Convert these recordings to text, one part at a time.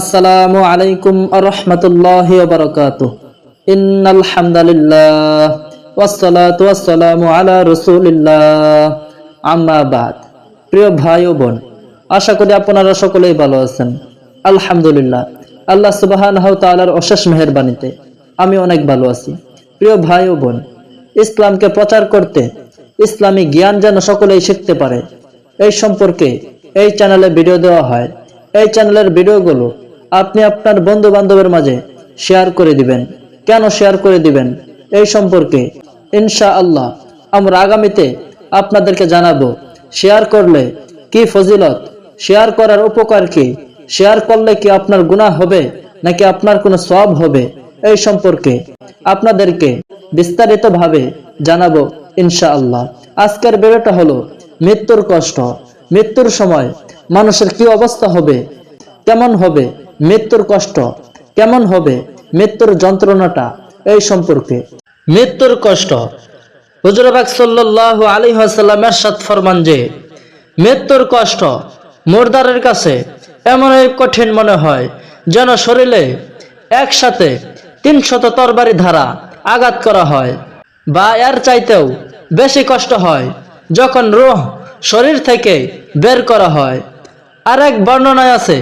আসসালামু আলাইকুম আরহামতুল্লাহ বারকাত ইন্নাল হামদালিল্লাহ ওয়াসসালাতু ওয়াসসালামু আলা রাসূলিল্লাহ। আম্মা প্রিয় ভাই ও বোন, আশা করি আপনারা সকলেই ভালো আছেন। আলহামদুলিল্লাহ, আল্লাহ সুবহানাহু তাআলার অশেষ মেহেরবানিতে আমি অনেক ভালো আছি। প্রিয় ভাই ও বোন, ইসলামকে প্রচার করতে ইসলামী জ্ঞান যেন সকলেই শিখতে পারে, এই সম্পর্কে এই চ্যানেলে ভিডিও দেওয়া হয়। এই চ্যানেলের ভিডিওগুলো আপনি আপনার বন্ধু বান্ধবের মাঝে শেয়ার করে দিবেন। কেন শেয়ার করে দিবেন? এই সম্পর্কে ইনশা আল্লাহ আমরা আগামীতে আপনাদেরকে জানাব শেয়ার করলে কি ফজিলত? শেয়ার করার উপকার কি? শেয়ার করলে কি আপনার গুনাহ হবে, নাকি আপনার কোনো সব হবে? এই সম্পর্কে আপনাদেরকে বিস্তারিতভাবে জানাব ইনশা আল্লাহ আজকের ভিডিওটা হলো মৃত্যুর কষ্ট। মৃত্যুর সময় মানুষের কি অবস্থা হবে? কেমন হবে? মৃত্যুর কষ্ট কেমন হবে? মৃত্যুর যন্ত্রণাটা এই সম্পর্কে। মৃত্যুর কষ্ট। হুজুরবাক সাল্লাহ আলী হাসাল্লামের সাত ফরমান যে, মৃত্যুর কষ্ট মুর্দারের কাছে এমনই কঠিন মনে হয়, যেন শরীরে একসাথে তিনশত তরবারি ধারা আঘাত করা হয়, বা এর চাইতেও বেশি কষ্ট হয়, যখন রোহ শরীর থেকে বের করা হয়। আর এক বর্ণনায় আছে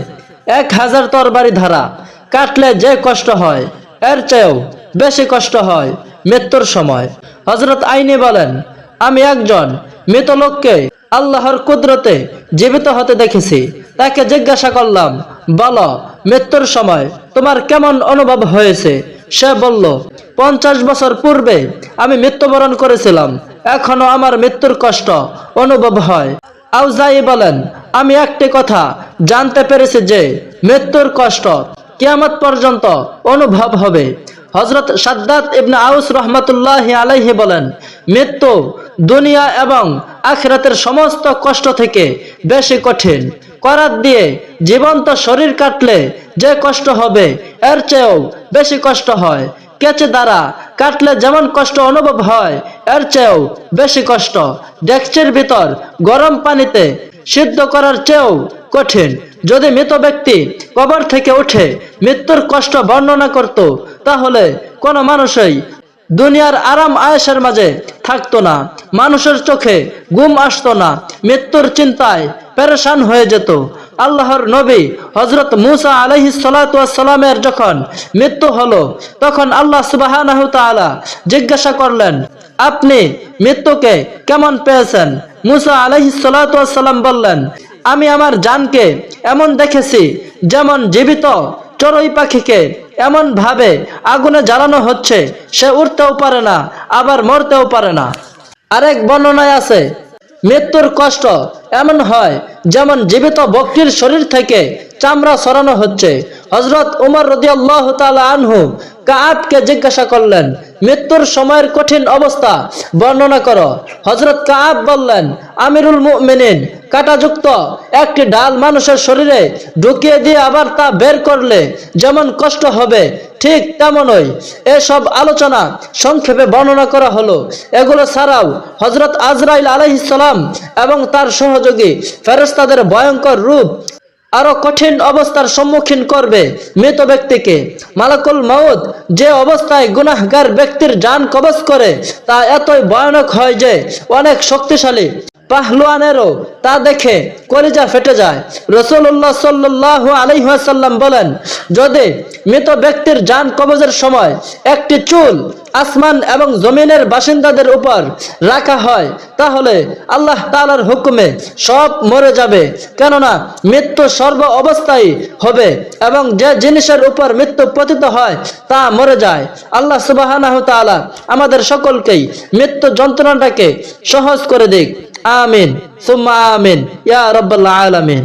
এক হাজার তরবারি ধারা। কাটলে যে কষ্ট হয়, এর চেয়েও বেশি কষ্ট হয় মৃত্যুর সময়। হজরত আইনি বলেন, আমি একজন মৃত লোককে আল্লাহর কুদরতে জীবিত হতে দেখেছি। তাকে জিজ্ঞাসা করলাম, বলো, মৃত্যুর সময় তোমার কেমন অনুভব হয়েছে? সে বলল, পঞ্চাশ বছর পূর্বে আমি মৃত্যুবরণ করেছিলাম। এখনও আমার মৃত্যুর কষ্ট অনুভব হয়। আউজাই বলেন, আমি একটি কথা জানতে পেরেছি যে মৃত্যুর কষ্ট কিয়ামত পর্যন্ত অনুভব হবে। হজরত সাদ্দাত ইবনে আউস রহমতুল্লাহ আলাইহি বলেন, মৃত্যু দুনিয়া এবং আখিরাতের সমস্ত কষ্ট থেকে বেশি কঠিন। করাত দিয়ে জীবন্ত শরীর কাটলে যে কষ্ট হবে, এর চেয়েও বেশি কষ্ট হয়। কেচে দ্বারা কাটলে যেমন কষ্ট অনুভব হয়, এর চেয়েও বেশি কষ্ট। ডেকচের ভিতর গরম পানিতে সিদ্ধ করার চেয়েও কঠিন। যদি মৃত ব্যক্তি কবর থেকে উঠে মৃত্যুর কষ্ট বর্ণনা করত, তাহলে কোনো মানুষই দুনিয়ার আরাম আয়েসের মাঝে থাকতো না। মানুষের চোখে গুম আসতো না। মৃত্যুর চিন্তায় পেরেশান হয়ে যেত। আল্লাহর নবী হজরত মুসা আলহি সালামের যখন মৃত্যু হলো, তখন আল্লাহ সুবাহ জিজ্ঞাসা করলেন, আপনি মৃত্যুকে কেমন পেয়েছেন? মুসা আলহি সালাম বললেন, আমি আমার জানকে এমন দেখেছি যেমন জীবিত চড়ুই পাখিকে এমন ভাবে আগুনে জ্বালানো হচ্ছে, সে উঠতেও পারে না, আবার মরতেও পারে না। আরেক বর্ণনায় আছে, মৃত্যুর কষ্ট এমন হয় যেমন জীবিত বক্তির শরীর থেকে চামড়া সরানো হচ্ছে। হজরত উমর রদিয়াল্লাহ তালা আনহু কাবকে জিজ্ঞাসা করলেন, মৃত্যুর সময়ের কঠিন অবস্থা, বর্ণনা করো। হজরত কাব বললেন, আমিরুল মুমিনিন কাটাযুক্ত। একটি ডাল মানুষের শরীরে ঢুকিয়ে দিয়ে আবার তা বের করলে যেমন কষ্ট হবে, ঠিক তেমনই এসব আলোচনা সংক্ষেপে বর্ণনা করা হলো। এগুলো ছাড়াও হজরত আজরাইল আলহিসাম এবং তার সহযোগী ফেরস্তাদের ভয়ঙ্কর রূপ আরও কঠিন অবস্থার সম্মুখীন করবে মৃত ব্যক্তিকে। মালাকুল মাউদ যে অবস্থায় গুনাহগার ব্যক্তির যান কবজ করে তা এতই ভয়ানক হয় যে অনেক শক্তিশালী পাহলুয়ানেরও তা দেখে কলিজা ফেটে যায়। রসুল্লাহ সাল্লাহ আলহাসাল্লাম বলেন, যদি মৃত ব্যক্তির যান কবজের সময় একটি চুল আসমান এবং জমিনের বাসিন্দাদের উপর রাখা হয়, তাহলে আল্লাহ তালার হুকুমে সব মরে যাবে। কেননা মৃত্যু সর্ব অবস্থায় হবে এবং যে জিনিসের উপর মৃত্যু পতিত হয়, তা মরে যায়। আল্লাহ সুবাহ আমাদের সকলকেই মৃত্যু যন্ত্রণাটাকে সহজ করে দিক। আমিন সুম্মা আমিন ইয়া রব্বাল আলামিন।